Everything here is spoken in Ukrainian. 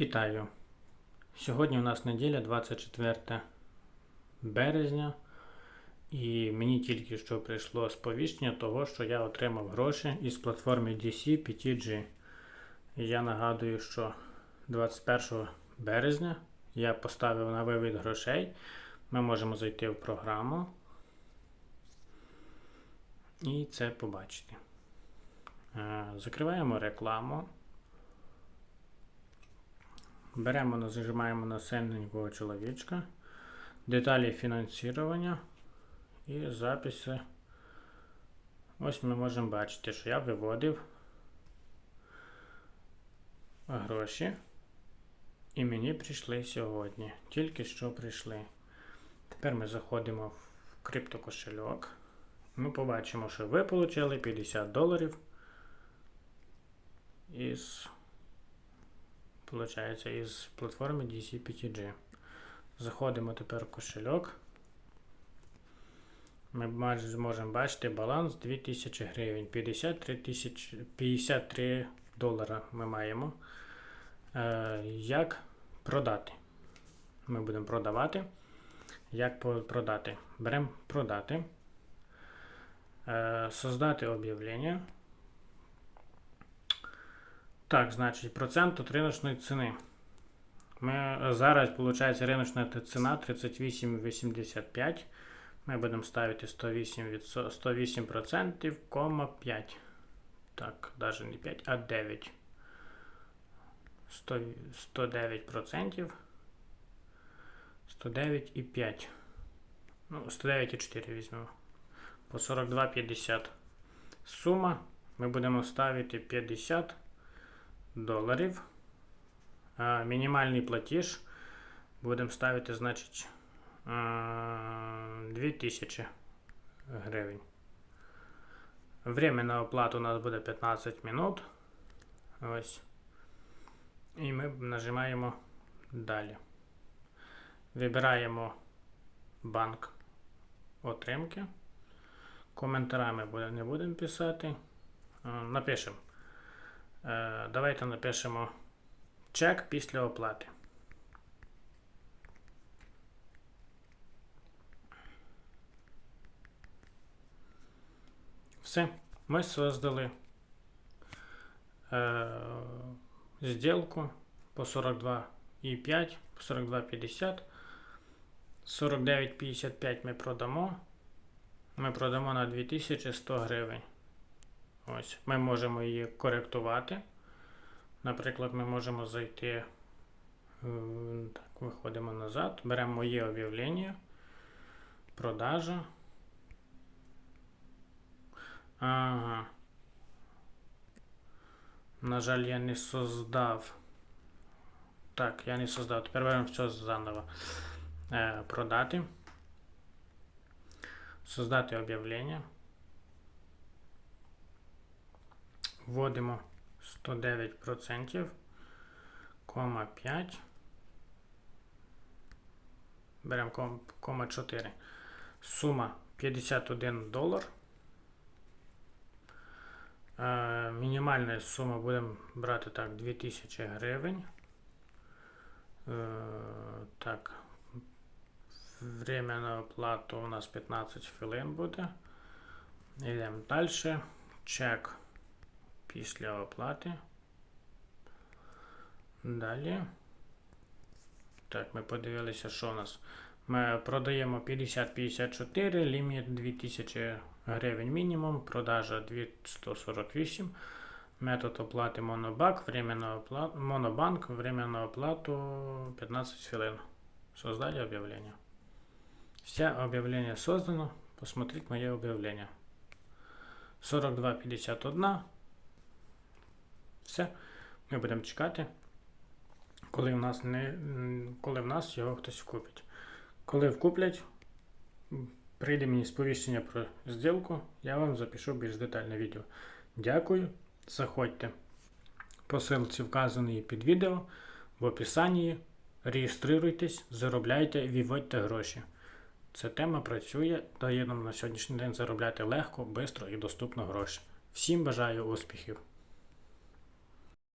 Вітаю! Сьогодні у нас неділя 24 березня, і мені тільки що прийшло сповіщення того, що я отримав гроші із платформи DC PTG. Я нагадую, що 21 березня я поставив на вивід грошей. Ми можемо зайти в програму і це побачити. Е, Закриваємо рекламу. Беремо, нажимаємо на синенького чоловічка, деталі фінансування і записи. Ось ми можемо бачити, що я виводив гроші. І мені прийшли сьогодні. Тільки що прийшли. Тепер ми заходимо в криптокошельок. Ми побачимо, що ви отримали 50 доларів із Получається із платформи DC5G. Заходимо тепер в кошельок. Ми зможемо бачити баланс 2000 гривень. 53 тисячі, 53 долара ми маємо. Е, як продати? Ми будемо продавати. Як продати? Беремо продати. Е, создати об'явлення. Так, значить, процент риночної ціни. Ми, е, зараз, виходить, риночна ціна 38,85. Ми будемо ставити 108, від 108%, кома 5. Так, навіть не 5, а 9. 100, 109%. 109,5. Ну, 109,4 візьмемо. По 42,50. Сума ми будемо ставити 50 доларів. Мінімальний платіж будемо ставити, значить, 2000 гривень. Время на оплату у нас буде 15 минут. Ось. І ми нажимаємо далі. Вибираємо банк отримки. Коментарами не будемо писати. Напишемо. Е, Давайте напишемо чек після оплати. Все, ми создали е, сделку по 42,5, по 42,50. 49,55 ми продамо. Ми продамо на 2100 гривень. Ось, ми можемо її коректувати. Наприклад, ми можемо зайти, е, так, виходимо назад, беремо моє об'явлення, продажа. Ага. На жаль, я не создав. Так, я не создав. Тепер беремо все заново. Е, продати. Создати об'явлення. Вводимо 109%, кома 5. Беремо кома 4. Сума 51 долар. Е, мінімальна сума будемо брати так 2000 гривень. Е, так. Время на оплату у нас 15 хвилин буде. Йдемо далі. Чек після оплати. Далі. Так, ми подивилися, що у нас. Ми продаємо 50-54, ліміт 2000 гривень мінімум, продажа 248. Метод оплати монобак, время на оплату, монобанк, время на оплату 15 хвилин. Создали объявление. Все объявление создано. Посмотрите мое объявление. 42,51. Все. Ми будемо чекати, коли в нас не, коли в нас його хтось купить. Коли вкуплять, прийде мені сповіщення про зділку, я вам запишу більш детальне відео. Дякую. Заходьте по ссылці вказаної під відео в описанні. Реєструйтесь, заробляйте, виводьте гроші. Ця тема працює, дає нам на сьогоднішній день заробляти легко, швидко і доступно гроші. Всім бажаю успіхів!